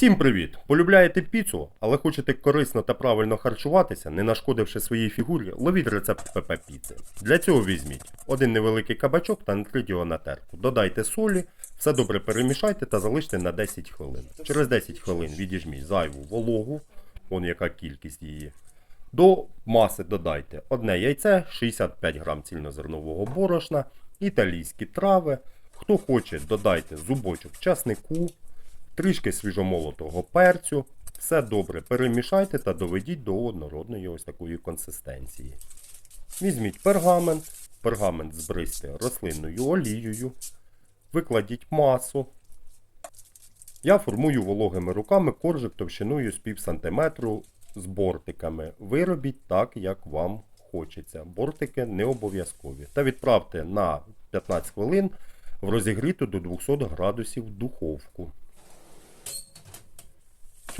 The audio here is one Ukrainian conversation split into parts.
Всім привіт! Полюбляєте піцу, але хочете корисно та правильно харчуватися, не нашкодивши своїй фігурі, ловіть рецепт ПП піци. Для цього візьміть один невеликий кабачок та натріть його на терку. Додайте солі, все добре перемішайте та залиште на 10 хвилин. Через 10 хвилин відіжміть зайву вологу, он яка кількість її. До маси додайте одне яйце, 65 грам цільнозернового борошна, італійські трави. Хто хоче, додайте зубочок часнику, трішки свіжомолотого перцю. Все добре перемішайте та доведіть до однородної ось такої консистенції. Візьміть пергамент, пергамент збризьте рослинною олією, викладіть масу. Я формую вологими руками коржик товщиною з пів сантиметру з бортиками. Виробіть так, як вам хочеться. Бортики не обов'язкові. Та відправте на 15 хвилин в розігріту до 200 градусів духовку.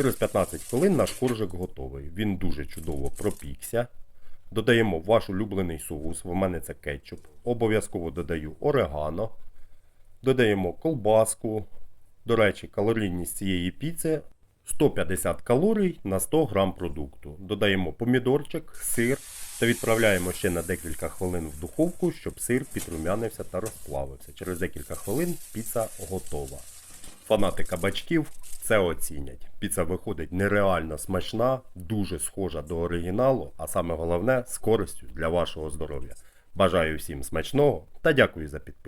Через 15 хвилин наш коржик готовий. Він дуже чудово пропікся. Додаємо ваш улюблений соус, в мене це кетчуп. Обов'язково додаю орегано. Додаємо колбаску. До речі, калорійність цієї піци 150 калорій на 100 грам продукту. Додаємо помідорчик, сир та відправляємо ще на декілька хвилин в духовку, щоб сир підрумянився та розплавився. Через декілька хвилин піца готова. Фанати кабачків це оцінять. Піца виходить нереально смачна, дуже схожа до оригіналу, а саме головне з користю для вашого здоров'я. Бажаю всім смачного та дякую за підписку.